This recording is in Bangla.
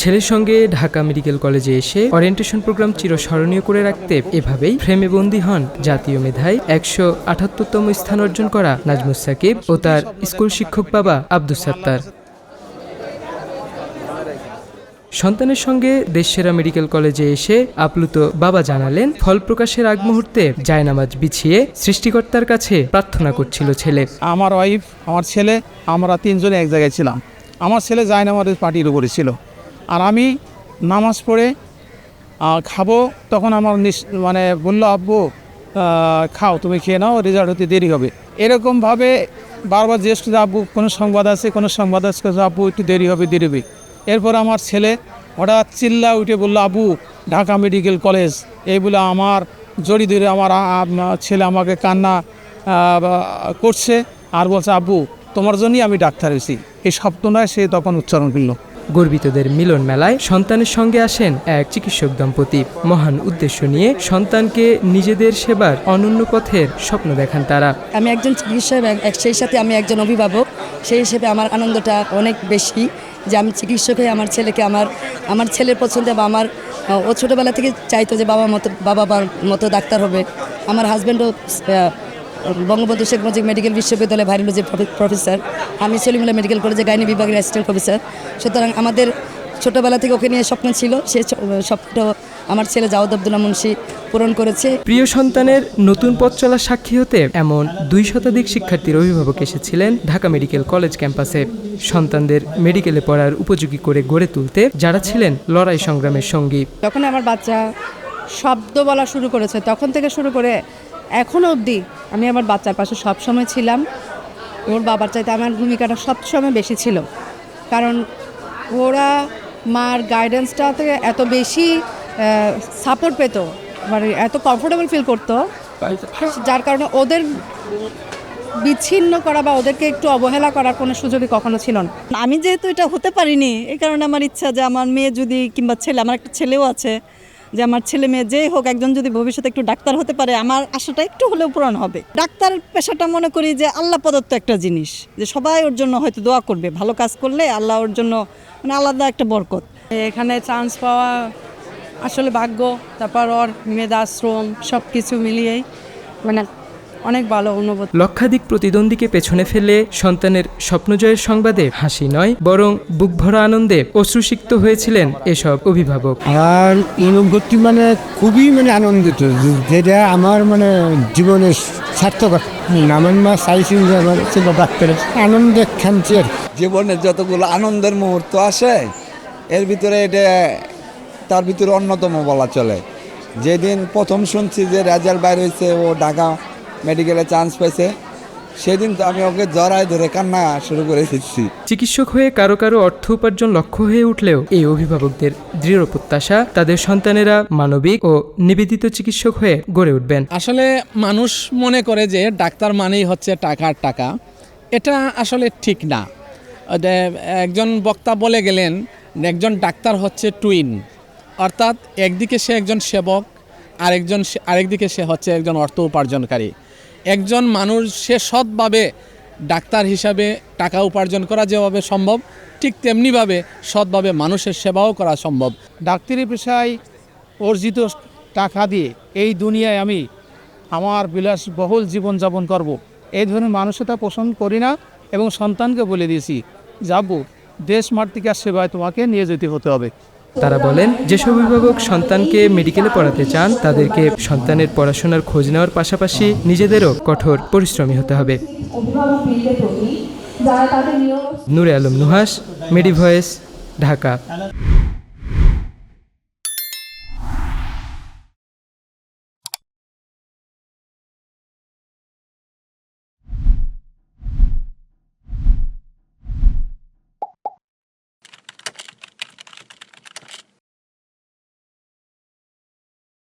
ছেলের সঙ্গে ঢাকা মেডিকেল কলেজে এসে ওরিয়েন্টেশন প্রোগ্রাম চিরস্মরণীয় করে রাখতে এভাবেই ফ্রেমে বন্দী হন জাতীয় মেধায় একশো আটাত্তরতম স্থান অর্জন করা নাজমুস সাকিব ও তার স্কুল শিক্ষক বাবা আব্দুল সাত্তার। সন্তানের সঙ্গে দেশসেরা মেডিকেল কলেজে এসে আপ্লুত বাবা জানালেন, ফল প্রকাশের আগ মুহূর্তে জায়নামাজ বিছিয়ে সৃষ্টিকর্তার কাছে প্রার্থনা করছিল ছেলে। আমার ওয়াইফ আমার ছেলে, আমরা তিনজনে এক জায়গায় ছিলাম। আমার ছেলে জায়নামাজের পার্টির উপরে ছিল। আর আমি নামাজ পড়ে খাব, তখন আমার মানে বলল, আব্বু খাও, তুমি খেয়ে নাও রেজাল্ট হতে দেরি হবে। এরকমভাবে বারবার করছে, আব্বু, কোনো সংবাদ আছে? কোনো সংবাদ আছে? আব্বু, একটু দেরি হবে দেরি হবে। এরপর আমার ছেলে হঠাৎ চিল্লা উঠে বলল, আব্বু, ঢাকা মেডিকেল কলেজ। এই বলে আমার জড়ি ধরে আমার ছেলে আমাকে কান্না করছে আর বলছে, আব্বু, তোমার জন্যই আমি ডাক্তার হয়েছি। এই শব্দটা সে তখন উচ্চারণ করল। গর্বিতদের মিলন মেলায় সন্তানের সঙ্গে আসেন এক চিকিৎসক দম্পতি। মহান উদ্দেশ্য নিয়ে সন্তানকে নিজেদের সেবার অনন্য পথের স্বপ্ন দেখান তারা। আমি একজন চিকিৎসক সেই সাথে আমি একজন অভিভাবক। সেই হিসেবে আমার আনন্দটা অনেক বেশি যে আমি চিকিৎসক হয়ে আমার ছেলেকে আমার আমার ছেলের পছন্দে বা আমার ও ছোটোবেলা থেকে চাইতো যে বাবা মতো বাবা মতো ডাক্তার হবে। আমার হাজব্যান্ডও বঙ্গবন্ধু শেখ মুজিব মেডিকেল বিশ্ববিদ্যালয়ে ভাইরোলজি প্রফেসর আমি সলিমুল্লাহ মেডিকেল কলেজে গাইনি বিভাগের অ্যাসিস্ট্যান্ট প্রফেসর। সুতরাং আমাদের ছোটোবেলা থেকে ওকে নিয়ে স্বপ্ন ছিল সে স্বপ্নটা আমার ছেলে জাওয়াদ আব্দুল্লাহ মুন্সি পূরণ করেছে। প্রিয় সন্তানের নতুন পথ চলার সাক্ষী হতে এমন দুই শতাধিক শিক্ষার্থীর অভিভাবক এসেছিলেন ঢাকা মেডিকেল কলেজ ক্যাম্পাসে। সন্তানদের মেডিকেলে পড়ার উপযোগী করে গড়ে তুলতে যারা ছিলেন লড়াই সংগ্রামের সঙ্গী। যখন আমার বাচ্চা শব্দ বলা শুরু করেছে তখন থেকে শুরু করে এখনও অবধি আমি আমার বাচ্চার পাশে সবসময় ছিলাম। ওর বাবার চাইতে আমার ভূমিকাটা সবসময় বেশি ছিল। কারণ ওরা মার গাইডেন্সটাতে এত বেশি সাপোর্ট পেত। মানে এত কমফোর্টেবল ফিল করতো। যার কারণে ওদের বিচ্ছিন্ন করা বা ওদেরকে একটু অবহেলা করার কোনো সুযোগই কখনো ছিল না। আমি যেহেতু এটা হতে পারিনি, এই কারণে আমার ইচ্ছা যে আমার মেয়ে যদি কিংবা ছেলে, আমার একটা ছেলেও আছে যে আমার ছেলে মেয়ে যেই হোক, একজন যদি ভবিষ্যতে একটু ডাক্তার হতে পারে, আমার আশাটা একটু হলেও পূরণ হবে। ডাক্তার পেশাটা মনে করি যে আল্লাহ প্রদত্ত একটা জিনিস, যে সবাই ওর জন্য হয়তো দোয়া করবে, ভালো কাজ করলে আল্লাহ ওর জন্য মানে আলাদা একটা বরকত। এখানে চান্স পাওয়া আসলে ভাগ্য, তারপর ওর মেধা, শ্রম সব কিছু মিলিয়েই মানে অনেক ভালো অনুভূতি। লক্ষাধিক প্রতিদ্বন্দ্বীকে পেছনে ফেলে সন্তানের স্বপ্নজয়ের সংবাদে হাসি নয় বরং বুকভরা আনন্দে অশ্রুসিক্ত হয়েছিলেন এসব অভিভাবক। আর অনুভূতি মানে খুবই মানে আনন্দিত যেটা আমার মানে জীবনের সার্থক আমার মা চাইছিল যে আমার ছেলে ডাক্তার আনন্দে খানছি আর কি। জীবনের যতগুলো আনন্দের মুহূর্ত আসে এর ভিতরে এটা তার ভিতরে অন্যতম বলা চলে। যেদিন প্রথম শুনছি যে রেজাল্ট বাইর হয়েছে ও ঢাকা মেডিকেলে চান্স পেয়েছে সেদিন তো আমি ওকে জড়ায় ধরে কান্না শুরু করে দিচ্ছি। চিকিৎসক হয়ে কারও কারও অর্থ উপার্জন লক্ষ্য হয়ে উঠলেও এই অভিভাবকদের দৃঢ় প্রত্যাশা তাদের সন্তানেরা মানবিক ও নিবেদিত চিকিৎসক হয়ে গড়ে উঠবেন। আসলে মানুষ মনে করে যে ডাক্তার মানেই হচ্ছে টাকার টাকা। এটা আসলে ঠিক না। একজন বক্তা বলে গেলেন একজন ডাক্তার হচ্ছে টুইন অর্থাৎ একদিকে সে একজন সেবক আরেকজন সে- আরেকদিকে সে হচ্ছে একজন অর্থ উপার্জনকারী। একজন মানুষ সে সৎভাবে ডাক্তার হিসাবে টাকা উপার্জন করা যেভাবে সম্ভব, ঠিক তেমনিভাবে সৎভাবে মানুষের সেবাও করা সম্ভব ডাক্তারি পেশায় অর্জিত টাকা দিয়ে এই দুনিয়ায় আমি আমার বিলাসবহুল জীবনযাপন করব। এই ধরনের মানুষতা পছন্দ করি না এবং সন্তানকে বলে দিয়েছি, যাব, দেশ মাতৃকার সেবায় তোমাকে নিয়ে যেতে হতে হবে তারা বলেন যেসব অভিভাবক সন্তানকে মেডিকেলে পড়াতে চান তাদেরকে সন্তানের পড়াশোনার খোঁজ নেওয়ার পাশাপাশি নিজেদেরও কঠোর পরিশ্রমী হতে হবে। নূরে আলম নুহাস মেডি ভয়েস ঢাকা।